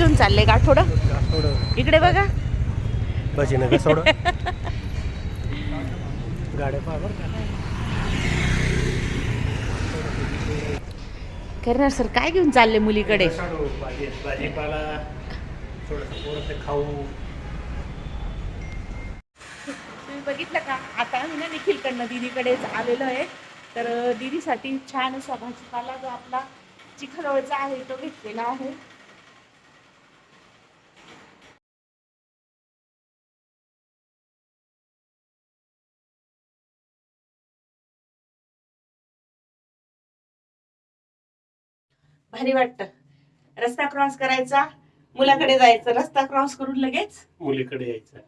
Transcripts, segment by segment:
घेऊन चालले गाठोडं थोडं इकडे बघा. करणार सर काय घेऊन चालले मुलीकडे? तुम्ही बघितलं का? आता आम्ही ना निखिलकडनं दिदीकडेच आलेलो आहे. तर दीदीसाठी छान असा भाजीपाला जो आपला चिखलवळचा आहे तो घेतलेला आहे. भारी वाटतं. रस्ता क्रॉस करायचा मुलाकडे जायचं रस्ता क्रॉस करून लगेच? मुलीकडे यायचं.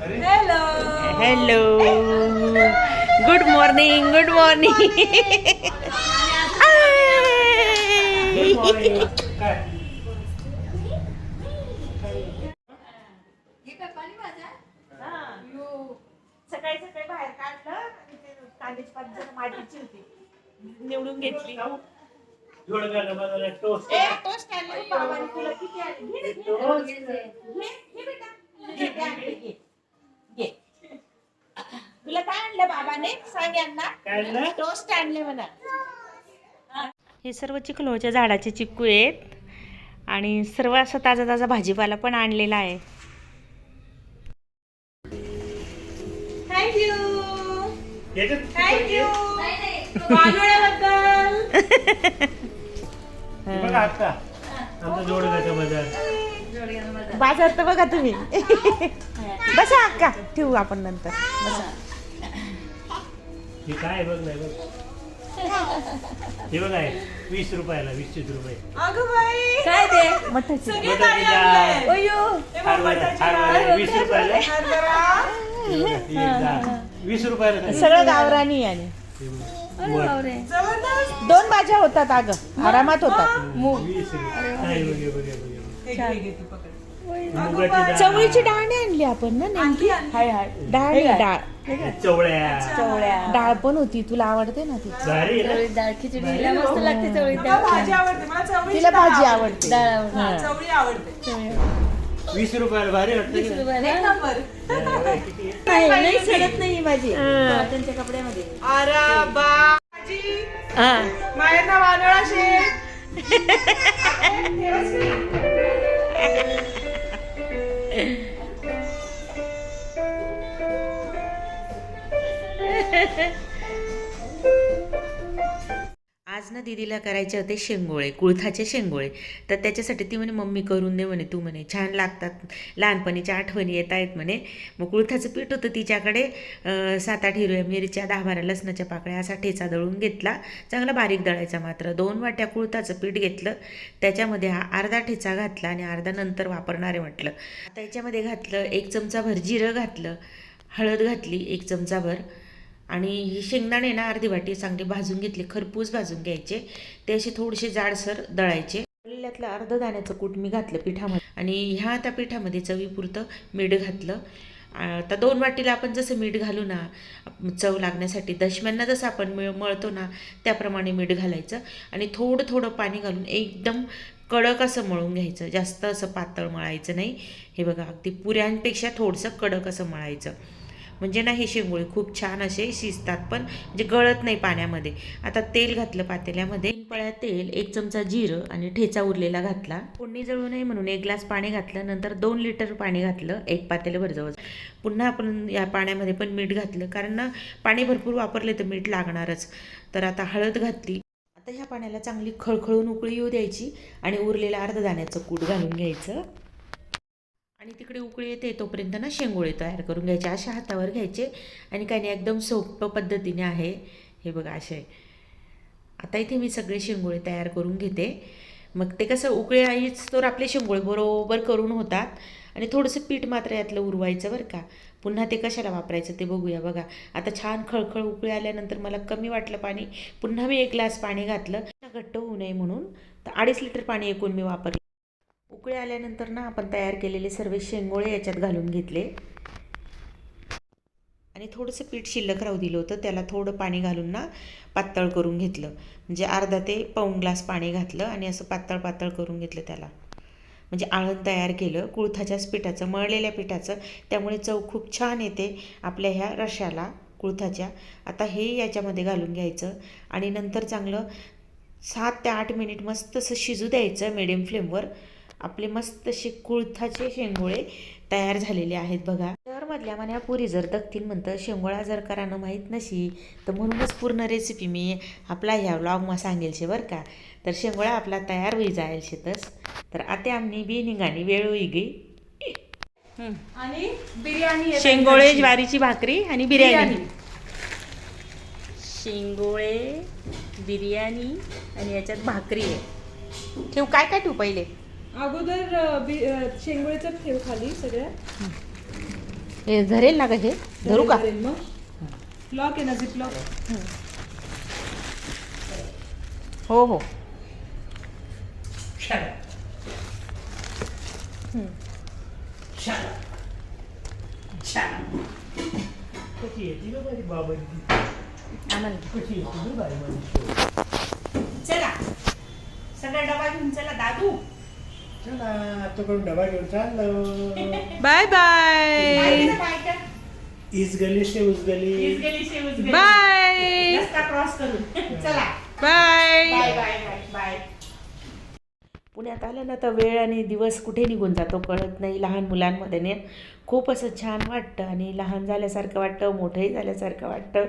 अरे hello good morning good morning Good morning. काय सकाळी सकाळी बाहेर काढलं आणि ते कांद्याची पात जरा मातीची होती निवडून घेतली जोड झालं बाजूला टोस्ट ए, टोस्ट आणले बाबाने तुला किती आणले? घे, घे, घे. घे, घे बेटा. घे, घे, आणले, घे. घे. तुला काय आणलं बाबाने सांग यांना काय आणलं? टोस्ट आणले म्हणा हे सर्व चिखलोच्या झाडाचे चिक्कू आहेत आणि सर्व असं ताजा ताजा भाजीपाला पण आणलेला आहे थँक्यू याच्यात थँक्यू हे बघा अक्का आमचा जोड घाचा बाजार. बाजार तर बघा तुम्ही. बसा अक्का ठेवू आपण नंतर. बसा. हे काय बघ नाही बघ. हे बघ आहे वीस रुपयाला वीस तीस रुपये काय ते? मठाची. हे बघा, डाळ. वीस रुपयाला. सांगितलं. सगळं गावरानी आणि हे दोन भाज्या होतात अगं आरामात होतात वीस चवळीची डाळ नाही आणली आपण ना नेमकी हाय हाय डाळ डाळ चवळ्या डाळ पण होती तुला आवडते ना ती डाळ खिचडीला मस्त लागते चवळीत डाळ भाजी आवडते मला चवळीची तिला भाजी आवडते डाळ आवडते. हा. वीस रुपयाला भारी वीस नाही? रुपयाला. एक नंबर नाही, सडत नाही ही भाजी हा, त्यांच्या कपड्यामध्ये अरे बाजी हा. मायना वानोळा शेत आज ना दीदीला करायचे होते शेंगोळे कुळथाचे शेंगोळे. तर त्याच्यासाठी ती म्हणे मम्मी करून दे म्हणे तू म्हणे छान लागतात. लहानपणीच्या आठवणी येत आहेत म्हणे. मग कुळथाचं पीठ होतं तिच्याकडे. सात आठ हिरव्या मिरच्या दहा बारा लसणाच्या पाकळ्या असा ठेचा दळून घेतला. चांगला बारीक दळायचा मात्र. दोन वाट्या कुळथाचं पीठ घेतलं. त्याच्यामध्ये हा अर्धा ठेचा घातला आणि अर्धा नंतर वापरणार आहे म्हटलं. आता याच्यामध्ये घातलं एक चमचाभर जिरं घातलं हळद घातली एक चमचाभर आणि ही शेंगदाणे ना अर्धी वाटी चांगली भाजून घेतले खरपूस भाजून घ्यायचे. ते असे थोडेसे जाडसर दळायचे. दळलेल्यातलं अर्ध दाण्याचं कूट मी घातलं पिठामध्ये. आणि ह्या आता पिठामध्ये चवीपुरतं मीठ घातलं. आता दोन वाटीला आपण जसं मीठ घालू ना चव लागण्यासाठी दशम्यांना जसं आपण मिळ मळतो ना त्याप्रमाणे मीठ घालायचं. आणि थोडं थोडं पाणी घालून एकदम कडक असं मळून घ्यायचं. जास्त असं पातळ मळायचं नाही. हे बघा अगदी पुऱ्यांपेक्षा थोडंसं कडक असं मळायचं. म्हणजे ना हे शेंगोळे खूप छान असे शिजतात पण म्हणजे गळत नाही पाण्यामध्ये. आता तेल घातलं पातेल्यामध्ये. तीन पळ्या तेल एक चमचा जिरं आणि ठेचा उरलेला घातला. फोडणी जळू नये म्हणून एक ग्लास पाणी घातलं नंतर दोन लिटर पाणी घातलं एक पातेल्यावर जवळ पुन्हा आपण या पाण्यामध्ये पण मीठ घातलं कारण ना पाणी भरपूर वापरले तर मीठ लागणारच. तर आता हळद घातली. आता ह्या पाण्याला चांगली खळखळून उकळी येऊ द्यायची आणि उरलेलं अर्ध दाण्याचं कूट घालून घ्यायचं. आणि तिकडे उकळी येते तोपर्यंत ना शेंगोळे तयार करून घ्यायचे. अशा हातावर घ्यायचे आणि काही नाही एकदम सोपं पद्धतीने आहे. हे बघा असे. आता इथे मी सगळे शेंगोळे तयार करून घेते. मग ते कसं उकळी आईच तर आपले शेंगोळे बरोबर करून होतात. आणि थोडंसं पीठ मात्र यातलं उरवायचं बरं का. पुन्हा ते कशाला वापरायचं ते बघूया बघा. आता छान खळखळ उकळी आल्यानंतर मला कमी वाटलं पाणी. पुन्हा मी एक ग्लास पाणी घातलं. घट्ट होऊ नये म्हणून. तर अडीच लिटर पाणी एकूण मी वापरलं. उकळी आल्यानंतर ना आपण तयार केलेले सर्व शेंगोळे याच्यात घालून घेतले. आणि थोडंसं पीठ शिल्लक राहू दिलं होतं त्याला थोडं पाणी घालून ना पातळ करून घेतलं. म्हणजे अर्धा ते पाऊण ग्लास पाणी घातलं आणि असं पातळ पातळ करून घेतलं त्याला. म्हणजे आळण तयार केलं कुळथाच्याच पिठाचं मळलेल्या पिठाचं. त्यामुळे चव खूप छान येते आपल्या ह्या रशाला कुळथाच्या. आता हे याच्यामध्ये घालून घ्यायचं आणि नंतर चांगलं सात ते आठ मिनिट मस्त असं शिजू द्यायचं मिडियम फ्लेमवर आपले मस्त असे कुळथाचे शेंगोळे तयार झालेले आहेत बघा. शहरमधल्या मन्या पुरी जर दखतील म्हणतं शेंगोळा जर करानं माहीत नशी तर म्हणूनच पूर्ण रेसिपी मी आपला ह्या व्लॉगमा सांगेल शे बरं का. तर शेंगोळा आपला तयार होई जाईल शेतस तर आता आमनी बी निघाणी वेळ होई गई. आणि बिर्याणी शेंगोळे. ज्वारीची भाकरी आणि बिर्याणी. बिर्याणी. शेंगोळे बिर्याणी आणि याच्यात भाकरी आहे. ठेव काय काय ठेवू पहिले? अगोदर शेंगोळ्याचं ठेव खाली सगळ्या हे धरेल ना का हे? धरू का? मग. लॉक आहे ना झिप लॉक हो. हो चला. सगळा डबा घेऊन चला दादू. चला आता करून डबा घेऊन चाललो. बाय बाय इस गली से उस गली. बाय क्रॉस करून चला. Bye bye bye bye bye पुण्यात आलं ना तर वेळ आणि दिवस कुठे निघून जातो कळत नाही लहान मुलांमध्ये ने खूप असं छान वाटतं आणि लहान झाल्यासारखं वाटतं मोठंही झाल्यासारखं वाटतं.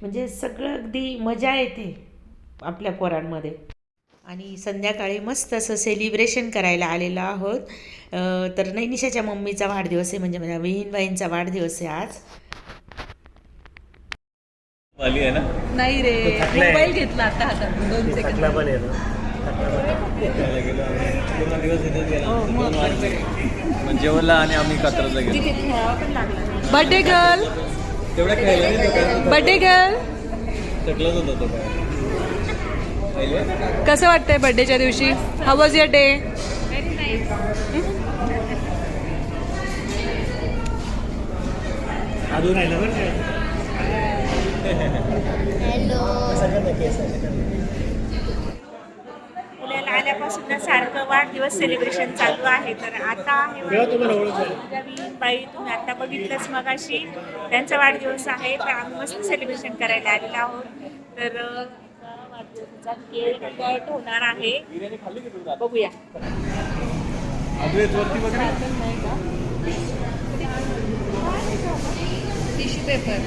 म्हणजे सगळं अगदी मजा येते आपल्या पोरांमध्ये. आणि संध्याकाळी मस्त असं सेलिब्रेशन करायला आलेलो आहोत. तर नैनिशाच्या मम्मीचा वाढदिवस आहे म्हणजे माझ्या बहीणबाईंचा वाढदिवस आहे आज. आली आहे ना? नाही रे. मोबाईल घेतला आता हातात दोन सेकंद पण पण मग जेवणला आणि आम्ही कात्रजला गेलो. बर्थडे गर्ल तेवढ्या खेळला बर्थडे गर्ल थकलाच होता तो काय कसं वाटतंय बर्थडेच्या दिवशी? How was your day. पुण्याला आल्यापासून ना सारखं वाढदिवस सेलिब्रेशन चालू आहे. तर आता आहे बाई तुम्ही आता बघितलंच मगाशी. त्यांचा वाढदिवस आहे तर आम्ही मस्त सेलिब्रेशन करायला आलेलो आहोत. तर केक कट होणार आहे. बघूया. Tissue paper.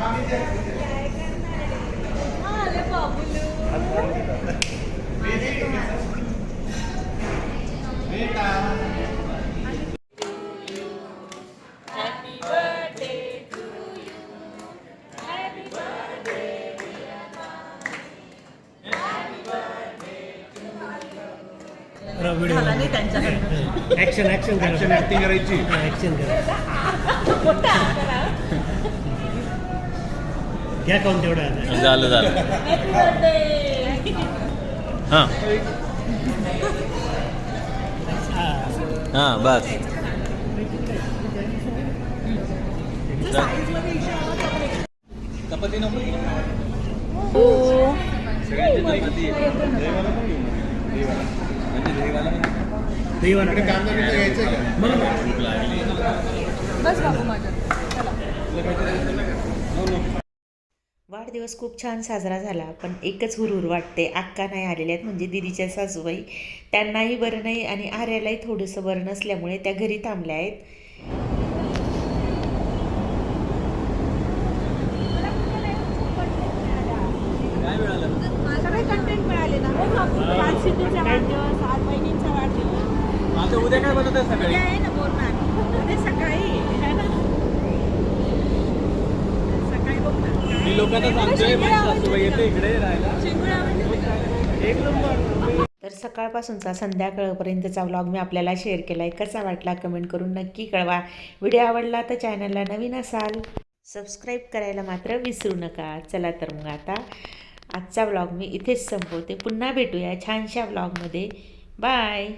पेपर आहे बरं, video action action action acting करायची. ऍक्शन करा. घ्या काऊन तेवढा झालं झालं. हां. हां. बस. चपाती नको. सगळ्यांची बस बाबू माझं वाढदिवस खूप छान साजरा झाला पण एकच हुरहुर वाटते. अक्का नाही आलेल्या आहेत म्हणजे दिदीच्या सासूबाई. त्यांनाही बरं नाही आणि आर्यालाही थोडंसं बरं नसल्यामुळे त्या घरी थांबल्या आहेत. मिळालं मिळाले ना. हो आज सिद्धूचा वाढदिवस आज बहिणींचा वाढदिवस आता उद्या काय बनवत सकाळी? आहे ना बोलणार. उद्या सकाळी है ना? सकाळी बघ ना मी लोकांना सांगतोय माझी सासूबाई येते इकडे राहायला. तर सकाळपासूनचा संध्याकाळपर्यंतचा व्लॉग मी आपल्याला शेअर केला आहे कसा वाटला कमेंट करून नक्की कळवा. व्हिडिओ आवडला तर चॅनलला नवीन असाल सबस्क्राईब करायला मात्र विसरू नका. चला तर मग आता आजचा व्लॉग मी इथेच संपवते. पुन्हा भेटूया छानशा व्लॉगमध्ये बाय